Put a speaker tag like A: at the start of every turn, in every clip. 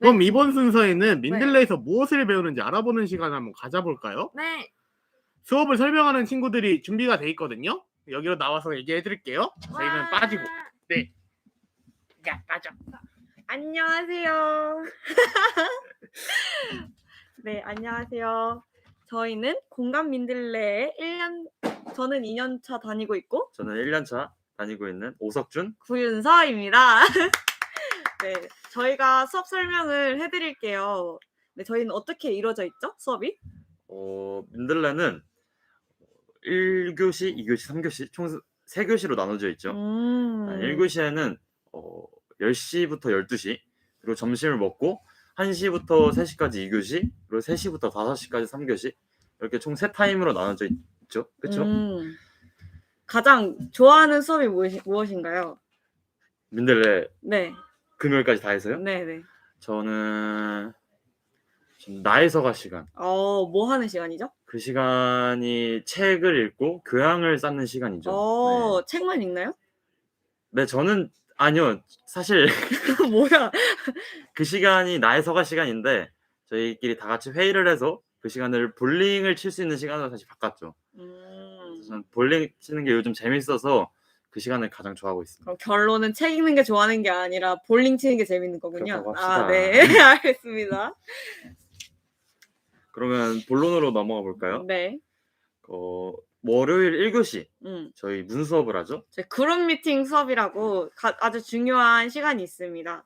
A: 그럼 이번 순서에는 민들레에서 무엇을 배우는지 알아보는 시간을 한번 가져볼까요?
B: 네.
A: 수업을 설명하는 친구들이 준비가 돼 있거든요. 여기로 나와서 얘기해 드릴게요. 저희는
B: 와.
A: 빠지고. 네. 야, 빠져.
B: 안녕하세요. 네, 안녕하세요. 저희는 공감 민들레에 1년 저는 2년 차 다니고 있고
C: 저는 1년차 다니고 있는 오석준.
B: 구윤서입니다. 네, 저희가 수업 설명을 해드릴게요. 네, 저희는 어떻게 이루어져 있죠? 수업이?
C: 어, 민들레는 1교시, 2교시, 3교시 총 3교시로 나눠져 있죠.
B: 음.
C: 1교시에는 어, 10시부터 12시, 그리고 점심을 먹고 1시부터 3시까지 2교시, 그리고 3시부터 5시까지 3교시 이렇게 총 3타임으로 나눠져 있죠. 그렇죠?
B: 음. 가장 좋아하는 수업이 무엇인가요?
C: 민들레
B: 네,
C: 금요일까지 다 해서요?
B: 네, 네.
C: 저는 좀 나에서가 시간.
B: 어, 뭐 하는 시간이죠?
C: 그 시간이 책을 읽고 교양을 쌓는 시간이죠.
B: 어, 책만 읽나요?
C: 네. 네, 저는 아니요. 사실
B: 뭐야?
C: 그 시간이 나의 서가 시간인데 저희끼리 다 같이 회의를 해서 그 시간을 볼링을 칠 수 있는 시간으로 다시 바꿨죠.
B: 음,
C: 저는 볼링 치는 게 요즘 재밌어서 그 시간을 가장 좋아하고 있습니다.
B: 그럼 결론은 책 읽는 게 좋아하는 게 아니라 볼링 치는 게 재밌는 거군요. 아. 네, 알겠습니다.
C: 그러면 본론으로 넘어가 볼까요?
B: 네,
C: 어, 월요일 1교시
B: 음,
C: 저희 무슨 수업을 하죠?
B: 저희 그룹 미팅 수업이라고 가- 아주 중요한 시간이 있습니다.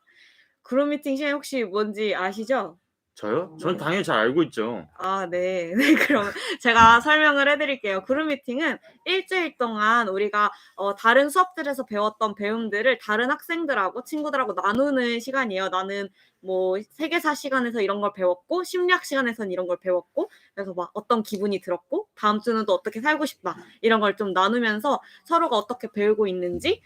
B: 그룹 미팅 시간 혹시 뭔지 아시죠?
C: 저요? 전
B: 네.
C: 당연히 잘 알고 있죠.
B: 아, 네. 네, 그럼 제가 설명을 해드릴게요. 그룹 미팅은 일주일 동안 우리가 어, 다른 수업들에서 배웠던 배움들을 다른 학생들하고 친구들하고 나누는 시간이에요. 나는 뭐 세계사 시간에서 이런 걸 배웠고 심리학 시간에서는 이런 걸 배웠고 그래서 막 어떤 기분이 들었고 다음 주는 또 어떻게 살고 싶다 이런 걸 좀 나누면서 서로가 어떻게 배우고 있는지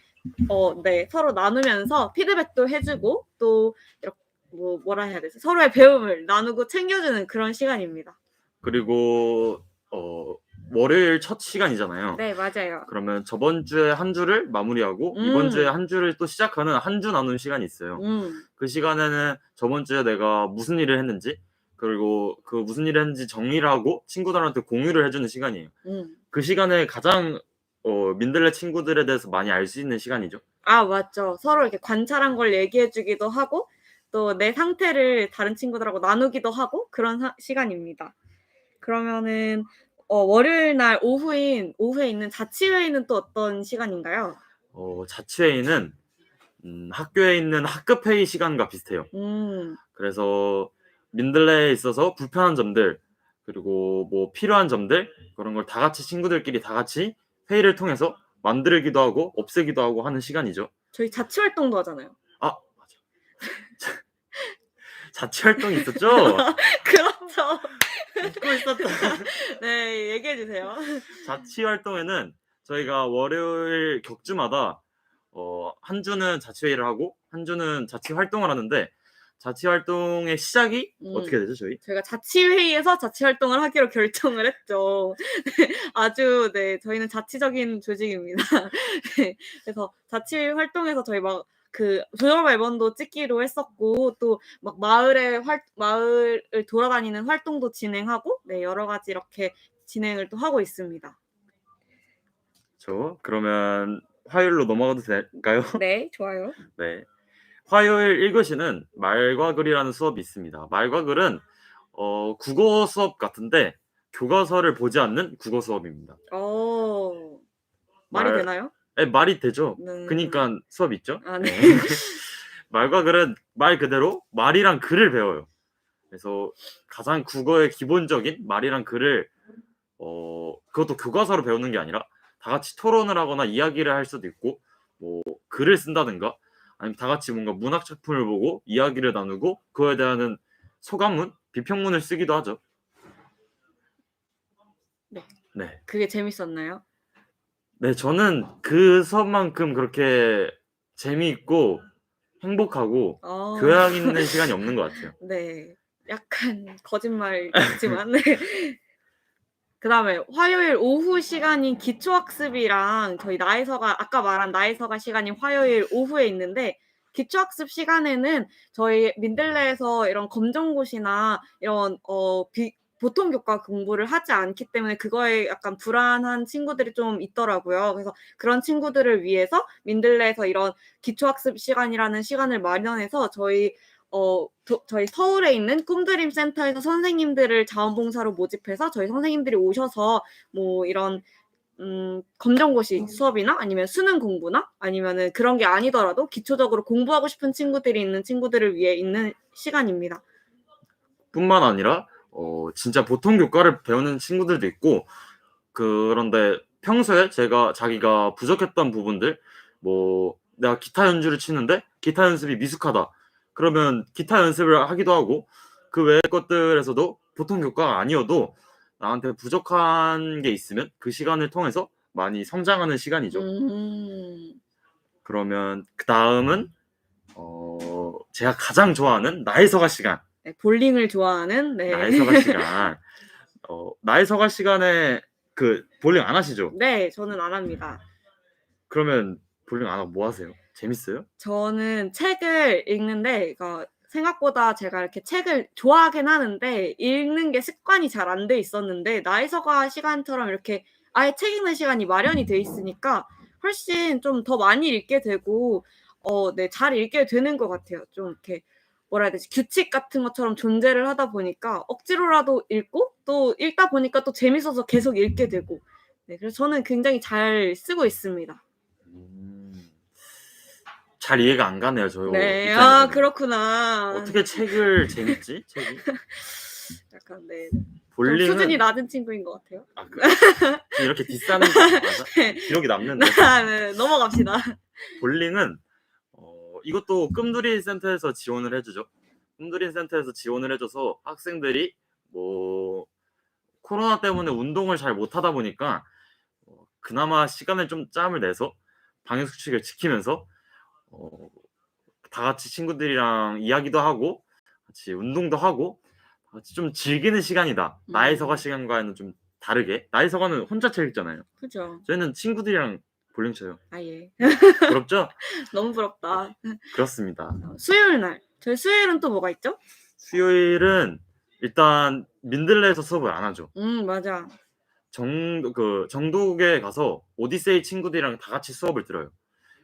B: 어, 네, 서로 나누면서 피드백도 해주고 또 이렇게 뭐 뭐라 해야 되지? 서로의 배움을 나누고 챙겨주는 그런 시간입니다.
C: 그리고 어, 월요일 첫 시간이잖아요.
B: 네, 맞아요.
C: 그러면 저번 주에 한 주를 마무리하고
B: 음.
C: 이번 주에 한 주를 또 시작하는 한 주 나누는 시간이 있어요.
B: 음,
C: 그 시간에는 저번 주에 내가 무슨 일을 했는지 그리고 그 무슨 일을 했는지 정리를 하고 친구들한테 공유를 해주는 시간이에요.
B: 음.
C: 그 시간에 가장 어, 민들레 친구들에 대해서 많이 알 수 있는 시간이죠.
B: 아, 맞죠. 서로 이렇게 관찰한 걸 얘기해주기도 하고 또 내 상태를 다른 친구들하고 나누기도 하고 그런 사- 시간입니다. 그러면은 어, 월요일 날 오후인 오후에 있는 자치회의는 또 어떤 시간인가요?
C: 어, 자치회의는 음, 학교에 있는 학급 회의 시간과 비슷해요.
B: 음,
C: 그래서 민들레에 있어서 불편한 점들 그리고 뭐 필요한 점들 그런 걸 다 같이 친구들끼리 다 같이 회의를 통해서 만들기도 하고 없애기도 하고 하는 시간이죠.
B: 저희 자치 활동도 하잖아요.
C: 자치 활동이 있었죠.
B: 그렇죠.
C: 잊고 있었다.
B: 네, 얘기해 주세요.
C: 자치 활동에는 저희가 월요일 격주마다 어, 한 주는 자치회의를 하고 한 주는 자치 활동을 하는데 자치 활동의 시작이
B: 음.
C: 어떻게 되죠, 저희?
B: 저희가 자치회의에서 자치 활동을 하기로 결정을 했죠. 네, 아주 네 저희는 자치적인 조직입니다. 네, 그래서 자치 활동에서 저희 막 그 졸업 앨범도 찍기로 했었고 또 막 마을에 활 마을을 돌아다니는 활동도 진행하고 네 여러 가지 이렇게 진행을 또 하고 있습니다.
C: 저 그러면 화요일로 넘어가도 될까요?
B: 네 좋아요.
C: 네. 화요일 1교시는 말과 글이라는 수업이 있습니다. 말과 글은 어, 국어 수업 같은데 교과서를 보지 않는 국어 수업입니다.
B: 어 말이
C: 말-
B: 되나요?
C: 에, 말이 되죠.
B: 네.
C: 그니까 수업 있죠.
B: 아 네.
C: 말과 글은 말 그대로 말이랑 글을 배워요. 그래서 가장 국어의 기본적인 말이랑 글을 어 그것도 교과서로 배우는 게 아니라 다 같이 토론을 하거나 이야기를 할 수도 있고 뭐 글을 쓴다든가 아니면 다 같이 뭔가 문학 작품을 보고 이야기를 나누고 그거에 대한 소감문, 비평문을 쓰기도 하죠.
B: 네.
C: 네.
B: 그게 재밌었나요?
C: 네, 저는 그 수업만큼 그렇게 재미있고 행복하고
B: 어.
C: 교양 있는 시간이 없는 것 같아요.
B: 네, 약간 거짓말 같지만 네. 그다음에 화요일 오후 시간인 기초 학습이랑 저희 나에서가 아까 말한 나에서가 시간이 화요일 오후에 있는데 기초 학습 시간에는 저희 민들레에서 이런 검정고시나 이런 어 비, 보통 교과 공부를 하지 않기 때문에 그거에 약간 불안한 친구들이 좀 있더라고요. 그래서 그런 친구들을 위해서 민들레에서 이런 기초학습 시간이라는 시간을 마련해서 저희 어 도- 저희 서울에 있는 꿈드림 센터에서 선생님들을 자원봉사로 모집해서 저희 선생님들이 오셔서 뭐 이런 음, 검정고시 수업이나 아니면 수능 공부나 아니면은 그런 게 아니더라도 기초적으로 공부하고 싶은 친구들이 있는 친구들을 위해 있는 시간입니다.
C: 뿐만 아니라 어 진짜 보통 교과를 배우는 친구들도 있고 그런데 평소에 제가 자기가 부족했던 부분들 뭐 내가 기타 연주를 치는데 기타 연습이 미숙하다 그러면 기타 연습을 하기도 하고 그 외의 것들에서도 보통 교과가 아니어도 나한테 부족한 게 있으면 그 시간을 통해서 많이 성장하는 시간이죠.
B: 음,
C: 그러면 그 다음은 어 제가 가장 좋아하는 나의 서가 시간.
B: 네, 볼링을 좋아하는 네.
C: 나의 서가 시간. 어, 나의 서가 시간에 그 볼링 안 하시죠?
B: 네, 저는 안 합니다.
C: 그러면 볼링 안 하고 뭐 하세요? 재밌어요?
B: 저는 책을 읽는데 이거 생각보다 제가 이렇게 책을 좋아하긴 하는데 읽는 게 습관이 잘 안 돼 있었는데 나의 서가 시간처럼 이렇게 아예 책 읽는 시간이 마련이 돼 있으니까 훨씬 좀 더 많이 읽게 되고 어, 네, 잘 읽게 되는 것 같아요. 좀 이렇게 뭐라 해야 되지? 규칙 같은 것처럼 존재를 하다 보니까 억지로라도 읽고 또 읽다 보니까 또 재밌어서 계속 읽게 되고 네, 그래서 저는 굉장히 잘 쓰고 있습니다.
C: 음, 잘 이해가 안 가네요, 저.
B: 네. 아 그렇구나.
C: 어떻게 책을 재밌지? 책이?
B: 약간 네. 좀
C: 볼링은
B: 수준이 낮은 친구인 것 같아요.
C: 아, 그, 이렇게 디스하는 거 맞아? 기록이 남는데.
B: 네, 넘어갑시다.
C: 볼링은 어, 이것도 끔두리 센터에서 지원을 해주죠. 끔두리 센터에서 지원을 해줘서 학생들이 뭐 코로나 때문에 운동을 잘 못하다 보니까 어, 그나마 시간을 좀 짬을 내서 방역 수칙을 지키면서 어, 다 같이 친구들이랑 이야기도 하고 같이 운동도 하고 같이 좀 즐기는 시간이다. 나의
B: 음.
C: 서가 시간과는 좀 다르게 나의 서가는 혼자 책 읽잖아요.
B: 그죠?
C: 저희는 친구들이랑 볼링 쳐요.
B: 아 예.
C: 부럽죠?
B: 너무 부럽다.
C: 그렇습니다.
B: 수요일 날. 저희 수요일은 또 뭐가 있죠?
C: 수요일은 일단 민들레에서 수업을 안 하죠.
B: 음 맞아.
C: 정, 그 정독에 가서 오디세이 친구들이랑 다 같이 수업을 들어요.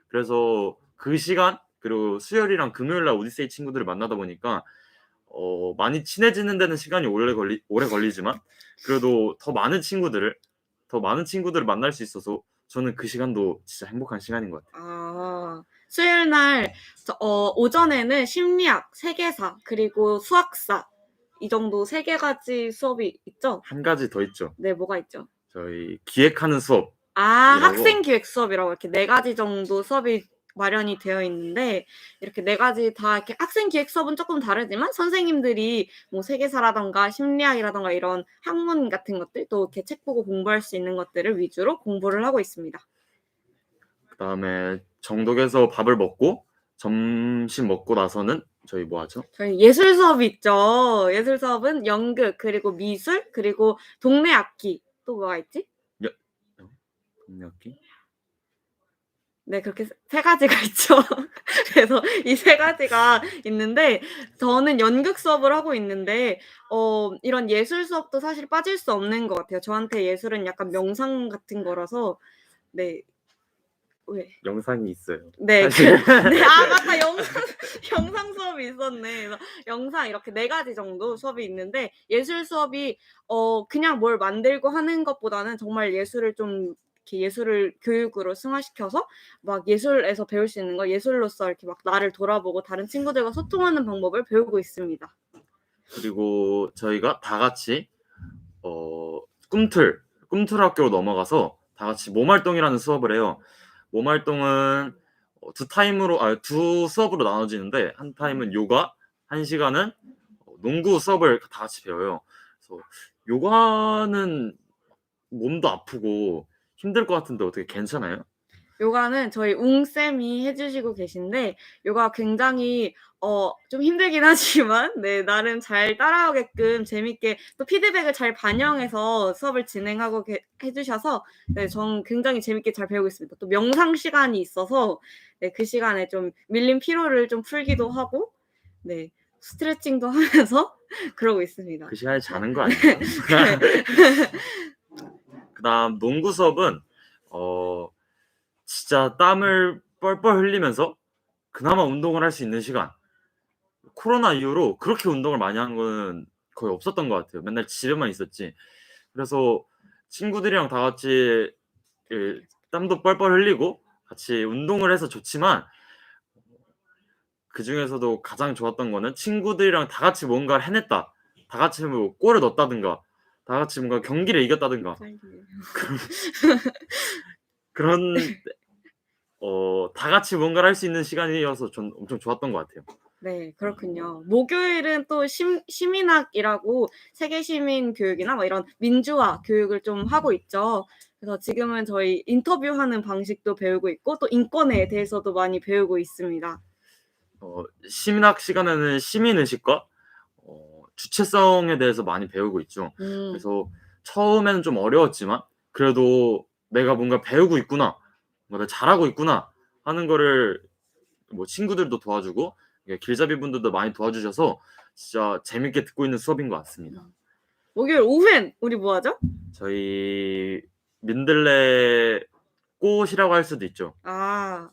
C: 그래서 그 시간 그리고 수요일이랑 금요일 날 오디세이 친구들을 만나다 보니까 어, 많이 친해지는 데는 시간이 오래 걸리 오래 걸리지만 그래도 더 많은 친구들을 더 많은 친구들을 만날 수 있어서 저는 그 시간도 진짜 행복한 시간인 것 같아요.
B: 아 수요일 날 저- 어, 오전에는 심리학, 세계사 그리고 수학사 이 정도 세 개 가지 수업이 있죠?
C: 한 가지 더 있죠.
B: 네 뭐가 있죠?
C: 저희 기획하는 수업
B: 아,
C: 이라고.
B: 학생 기획 수업이라고 이렇게 네 가지 정도 수업이 마련이 되어 있는데 이렇게 네 가지 다 이렇게 학생 기획 수업은 조금 다르지만 선생님들이 뭐 세계사라던가 심리학이라던가 이런 학문 같은 것들 또 이렇게 책 보고 공부할 수 있는 것들을 위주로 공부를 하고 있습니다.
C: 그다음에 정독에서 밥을 먹고 점심 먹고 나서는 저희 뭐 하죠?
B: 저희 예술 수업이 있죠. 예술 수업은 연극 그리고 미술 그리고 동네 악기 또 뭐가 있지?
C: 동료학기?
B: 네, 그렇게 세- 세 가지가 있죠. 그래서 이 세 가지가 있는데, 저는 연극 수업을 하고 있는데, 어, 이런 예술 수업도 사실 빠질 수 없는 것 같아요. 저한테 예술은 약간 명상 같은 거라서, 네. 왜?
C: 영상이 있어요.
B: 네, 그,
C: 사실.
B: 네, 아, 맞다. 영상, 영상 수업이 있었네. 그래서 영상 이렇게 네 가지 정도 수업이 있는데, 예술 수업이, 어, 그냥 뭘 만들고 하는 것보다는 정말 예술을 좀, 이렇게 예술을 교육으로 승화시켜서 막 예술에서 배울 수 있는 거, 예술로서 이렇게 막 나를 돌아보고 다른 친구들과 소통하는 방법을 배우고 있습니다.
C: 그리고 저희가 다 같이 어 꿈틀 꿈틀 학교로 넘어가서 다 같이 몸활동이라는 수업을 해요. 몸활동은 어, 두 타임으로 아 두 수업으로 나눠지는데 한 타임은 요가, 한 시간은 어, 농구 수업을 다 같이 배워요. 그래서 요가는 몸도 아프고 힘들 것 같은데 어떻게 괜찮아요?
B: 요가는 저희 웅쌤이 해주시고 계신데 요가 굉장히 어 좀 힘들긴 하지만 네 나름 잘 따라오게끔 재밌게 또 피드백을 잘 반영해서 수업을 진행하고 게- 해주셔서 네 전 굉장히 재밌게 잘 배우고 있습니다. 또 명상 시간이 있어서 네, 그 시간에 좀 밀린 피로를 좀 풀기도 하고 네 스트레칭도 하면서 그러고 있습니다.
C: 그 시간에 자는 거 아니에요? 그다음 농구 수업은 어 진짜 땀을 뻘뻘 흘리면서 그나마 운동을 할 수 있는 시간. 코로나 이후로 그렇게 운동을 많이 한 거는 거의 없었던 것 같아요. 맨날 집에만 있었지. 그래서 친구들이랑 다 같이 예, 땀도 뻘뻘 흘리고 같이 운동을 해서 좋지만 그 중에서도 가장 좋았던 거는 친구들이랑 다 같이 뭔가를 해냈다. 다 같이 뭐 골을 넣었다든가, 다 같이 뭔가 경기를 이겼다든가 그런 어, 다 같이 뭔가를 할 수 있는 시간이어서 전 엄청 좋았던 것 같아요.
B: 네, 그렇군요. 목요일은 또 심, 시민학이라고 세계 시민 교육이나 뭐 이런 민주화 교육을 좀 하고 있죠. 그래서 지금은 저희 인터뷰하는 방식도 배우고 있고 또 인권에 대해서도 많이 배우고 있습니다.
C: 어, 시민학 시간에는 시민 의식과 어, 주체성에 대해서 많이 배우고 있죠.
B: 음,
C: 그래서 처음에는 좀 어려웠지만 그래도 내가 뭔가 배우고 있구나, 뭔가 잘하고 있구나 하는 거를 뭐 친구들도 도와주고 길잡이 분들도 많이 도와주셔서 진짜 재밌게 듣고 있는 수업인 것 같습니다.
B: 목요일 오후엔 우리 뭐 하죠?
C: 저희 민들레 꽃이라고 할 수도 있죠.
B: 아,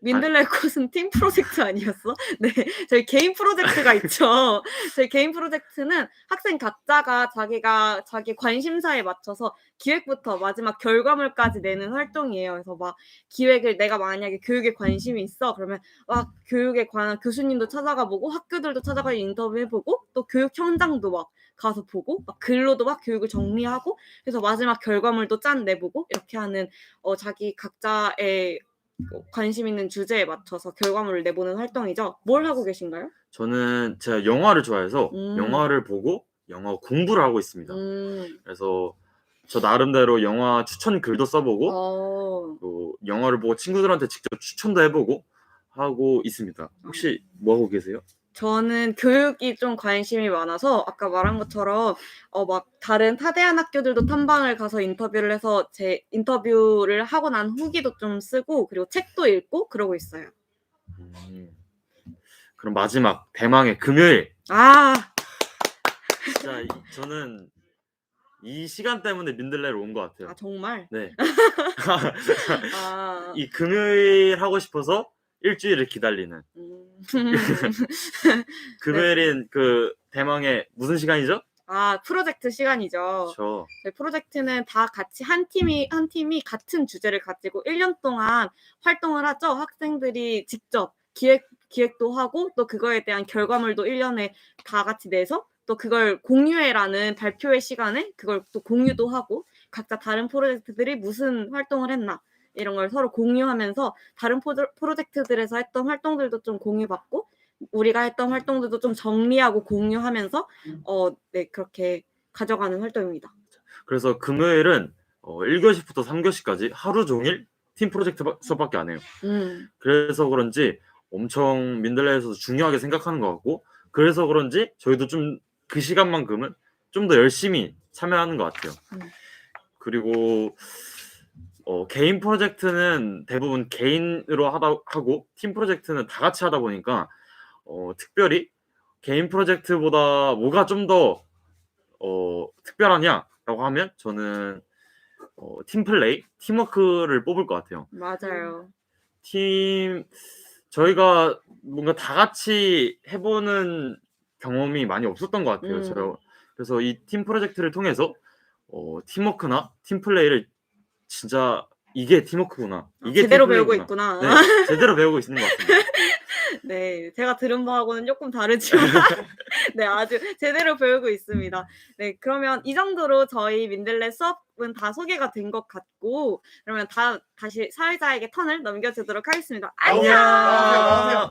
B: 민들레 꽃은 팀 프로젝트 아니었어? 네, 저희 개인 프로젝트가 있죠. 저희 개인 프로젝트는 학생 각자가 자기가 자기 관심사에 맞춰서 기획부터 마지막 결과물까지 내는 활동이에요. 그래서 막 기획을 내가 만약에 교육에 관심이 있어 그러면 막 교육에 관한 교수님도 찾아가 보고 학교들도 찾아가 인터뷰해보고 또 교육 현장도 막 가서 보고 막 글로도 막 교육을 정리하고 그래서 마지막 결과물도 짠 내보고 이렇게 하는 어, 자기 각자의 뭐 관심 있는 주제에 맞춰서 결과물을 내보는 활동이죠. 뭘 하고 계신가요?
C: 저는 제가 영화를 좋아해서
B: 음.
C: 영화를 보고 영화 공부를 하고 있습니다.
B: 음,
C: 그래서 저 나름대로 영화 추천 글도 써보고
B: 어,
C: 또 영화를 보고 친구들한테 직접 추천도 해보고 하고 있습니다. 혹시 뭐 하고 계세요?
B: 저는 교육이 좀 관심이 많아서 아까 말한 것처럼 어 막 다른 타대한 학교들도 탐방을 가서 인터뷰를 해서 제 인터뷰를 하고 난 후기도 좀 쓰고 그리고 책도 읽고 그러고 있어요.
C: 음, 그럼 마지막 대망의 금요일.
B: 아,
C: 이- 저는 이 시간 때문에 민들레로 온 것 같아요.
B: 아 정말.
C: 네.
B: 아,
C: 이 금요일 하고 싶어서 일주일을 기다리는.
B: 음.
C: 금요일인 그 대망의 무슨 시간이죠?
B: 아 프로젝트 시간이죠.
C: 저
B: 저희 프로젝트는 다 같이 한 팀이 한 팀이 같은 주제를 가지고 1년 동안 활동을 하죠. 학생들이 직접 기획 기획도 하고 또 그거에 대한 결과물도 1년에 다 같이 내서 또 그걸 공유회라는 발표회 시간에 그걸 또 공유도 하고 각자 다른 프로젝트들이 무슨 활동을 했나 이런 걸 서로 공유하면서 다른 포- 프로젝트들에서 했던 활동들도 좀 공유받고 우리가 했던 활동들도 좀 정리하고 공유하면서 어, 네, 그렇게 가져가는 활동입니다.
C: 그래서 금요일은 어, 1교시부터 3교시까지 하루 종일 팀 프로젝트 바- 수업밖에 안 해요.
B: 음,
C: 그래서 그런지 엄청 민들레에서도 중요하게 생각하는 것 같고 그래서 그런지 저희도 좀 그 시간만큼은 좀 더 열심히 참여하는 것 같아요.
B: 음.
C: 그리고 어, 개인 프로젝트는 대부분 개인으로 하다 하고 팀 프로젝트는 다 같이 하다 보니까 어, 특별히 개인 프로젝트보다 뭐가 좀더 어, 특별하냐라고 하면 저는 어, 팀 플레이, 팀워크를 뽑을 것 같아요.
B: 맞아요.
C: 팀 저희가 뭔가 다 같이 해보는 경험이 많이 없었던 것 같아요.
B: 음.
C: 저 그래서 이 팀 프로젝트를 통해서 어, 팀워크나 팀 플레이를 진짜 이게 팀워크구나. 이게
B: 제대로
C: 팀
B: 배우고
C: 플레이구나.
B: 있구나.
C: 네, 제대로 배우고 있는 것 같습니다.
B: 네, 제가 들은 바하고는 조금 다르지만, 네, 아주 제대로 배우고 있습니다. 네, 그러면 이 정도로 저희 민들레 수업은 다 소개가 된 것 같고, 그러면 다, 다시 사회자에게 턴을 넘겨주도록 하겠습니다. 안녕!